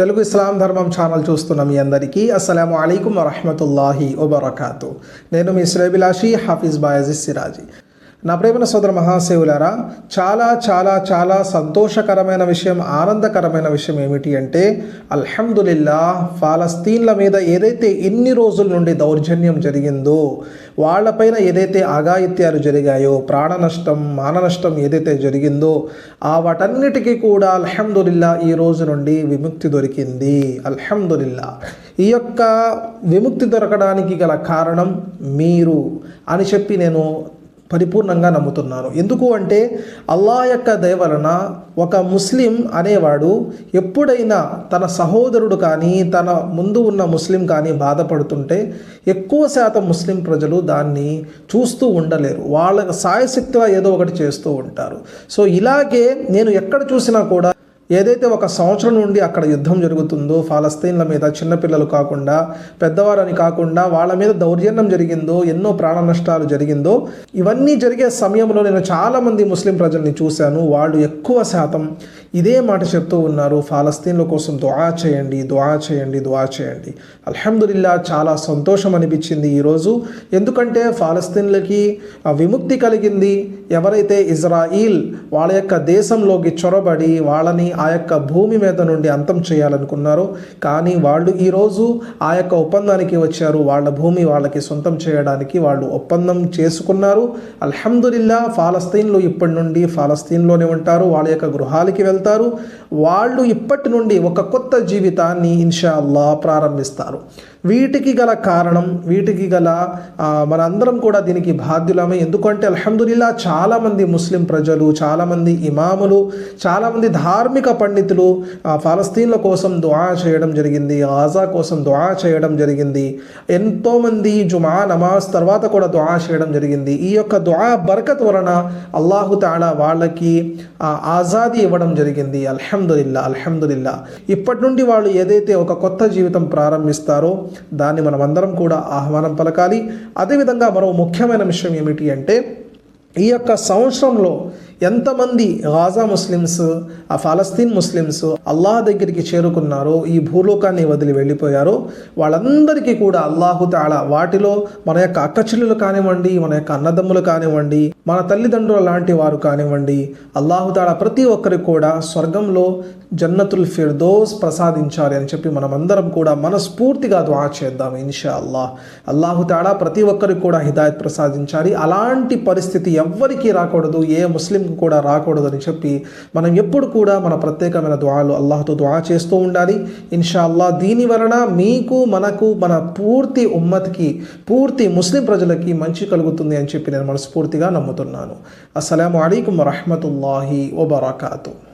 తెలుగు ఇస్లాం ధర్మం ఛానల్ చూస్తున్న మీ అందరికీ అస్సలం అయికం వరహమతుల్లాహి వబర్కాతు. నేను మీ శ్రేబిలాషి హాఫీజ్ బాయజిస్ సిరాజీ. నా ప్రేమన సోదర మహాశివులారా చాలా చాలా చాలా సంతోషకరమైన విషయం ఆనందకరమైన విషయం ఏమిటి అంటే అల్హమ్దులిల్లా ఫాలస్తీన్ల మీద ఏదైతే ఎన్ని రోజుల నుండి దౌర్జన్యం జరిగిందో వాళ్ళపైన ఏదైతే అఘాయిత్యాలు జరిగాయో ప్రాణ నష్టం మాన నష్టం ఏదైతే జరిగిందో ఆ వాటన్నిటికీ కూడా అల్హమ్దుల్లా ఈ రోజు నుండి విముక్తి దొరికింది. అల్హమ్దులిల్లా. ఈ యొక్క విముక్తి దొరకడానికి గల కారణం మీరు అని చెప్పి నేను పరిపూర్ణంగా నమ్ముతున్నాను. ఎందుకు అంటే అల్లా యొక్క దయ వలన ఒక ముస్లిం అనేవాడు ఎప్పుడైనా తన సహోదరుడు కానీ తన ముందు ఉన్న ముస్లిం కానీ బాధపడుతుంటే ఎక్కువ శాతం ముస్లిం ప్రజలు దాన్ని చూస్తూ ఉండలేరు. వాళ్ళ సాయశక్తిగా ఏదో ఒకటి చేస్తూ ఉంటారు. సో ఇలాగే నేను ఎక్కడ చూసినా కూడా ఏదైతే ఒక సంవత్సరం నుండి అక్కడ యుద్ధం జరుగుతుందో ఫాలస్తీన్ల మీద చిన్నపిల్లలు కాకుండా పెద్దవారని కాకుండా వాళ్ళ మీద దౌర్జన్యం జరిగిందో ఎన్నో ప్రాణ నష్టాలు జరిగిందో ఇవన్నీ జరిగే సమయంలో నేను చాలామంది ముస్లిం ప్రజల్ని చూశాను. వాళ్ళు ఎక్కువ శాతం ఇదే మాట చెప్తూ ఉన్నారు ఫాలస్తీన్ల కోసం దుఆ చేయండి దుఆ చేయండి దుఆ చేయండి. అల్హమ్దుల్లా చాలా సంతోషం అనిపించింది ఈరోజు ఎందుకంటే ఫాలస్తీన్లకి విముక్తి కలిగింది ఎవరైతే ఇజ్రాయిల్ వాళ్ళ యొక్క దేశంలోకి చొరబడి వాళ్ళని ఆ యొక్క భూమి మీద నుండి అంతం చేయాలనుకున్నారు. కానీ వాళ్ళు ఈరోజు ఆ యొక్క ఒప్పందానికి వచ్చారు. వాళ్ళ భూమి వాళ్ళకి సొంతం చేయడానికి వాళ్ళు ఒప్పందం చేసుకున్నారు. అల్హమ్దుల్లా ఫాలస్తీన్లు ఇప్పటి నుండి ఫాలస్తీన్లోనే ఉంటారు. వాళ్ళ యొక్క గృహాలకి వెళ్తారు. వాళ్ళు ఇప్పటి నుండి ఒక కొత్త జీవితాన్ని ఇన్షా అల్లా ప్రారంభిస్తారు. వీటికి గల కారణం వీటికి గల మనందరం కూడా దీనికి బాధ్యులమే. ఎందుకంటే అల్హమ్దుల్లా చాలామంది ముస్లిం ప్రజలు చాలామంది ఇమాములు చాలామంది ధార్మిక పండితులు ఫలస్తీన్ల కోసం దుఆ చేయడం జరిగింది ఆజా కోసం దుఆ చేయడం జరిగింది ఎంతోమంది జుమా నమాజ్ తర్వాత కూడా దుఆ చేయడం జరిగింది. ఈ యొక్క దుఆ బరకత్ వలన అల్లాహు తాలా వాళ్ళకి ఆజాదీ ఇవ్వడం జరిగింది. అల్హమ్దుల్లా అల్హమ్దుల్లా ఇప్పటి నుండి వాళ్ళు ఏదైతే ఒక కొత్త జీవితం ప్రారంభిస్తారో దాన్ని మనం అందరం కూడా ఆహ్వానం పలకాలి. అదేవిధంగా మరో ముఖ్యమైన విషయం ఏమిటి అంటే ఈ యొక్క సంవత్సరంలో ఎంతమంది గాజా ముస్లిమ్స్ ఆ ఫలస్తీన్ ముస్లిమ్స్ అల్లాహ్ దగ్గరికి చేరుకున్నారో ఈ భూలోకాన్ని వదిలి వెళ్ళిపోయారో వాళ్ళందరికీ కూడా అల్లాహు తాళ వాటిలో మన యొక్క అక్కచెల్లులు కానివ్వండి మన యొక్క అన్నదమ్ములు కానివ్వండి మన తల్లిదండ్రులు లాంటి వారు కానివ్వండి అల్లాహు తాళ ప్రతి ఒక్కరికి కూడా స్వర్గంలో జన్నతుల్ ఫిర్దోస్ ప్రసాదించాలి అని చెప్పి మనమందరం కూడా మనస్ఫూర్తిగా దువా చేద్దాం ఇన్షా అల్లాహ్ అల్లాహు తాళా ప్రతి ఒక్కరికి కూడా హిదాయత్ ప్రసాదించాలి. అలాంటి పరిస్థితి ఎవ్వరికీ రాకూడదు. ఏ ముస్లిం ముస్లింకి కూడా రాకూడదని చెప్పి మనం ఎప్పుడు కూడా మన ప్రత్యేకమైన దుఆలు అల్లాహతో దుఆ చేస్తూ ఉండాలి. ఇన్షా అల్లా దీని వలన మీకు మనకు మన పూర్తి ఉమ్మత్కి పూర్తి ముస్లిం ప్రజలకి మంచి కలుగుతుంది అని చెప్పి నేను మనస్ఫూర్తిగా నమ్ముతున్నాను. అస్సలం అయికం వరహమతుల్లాహి వబర్కాతూ.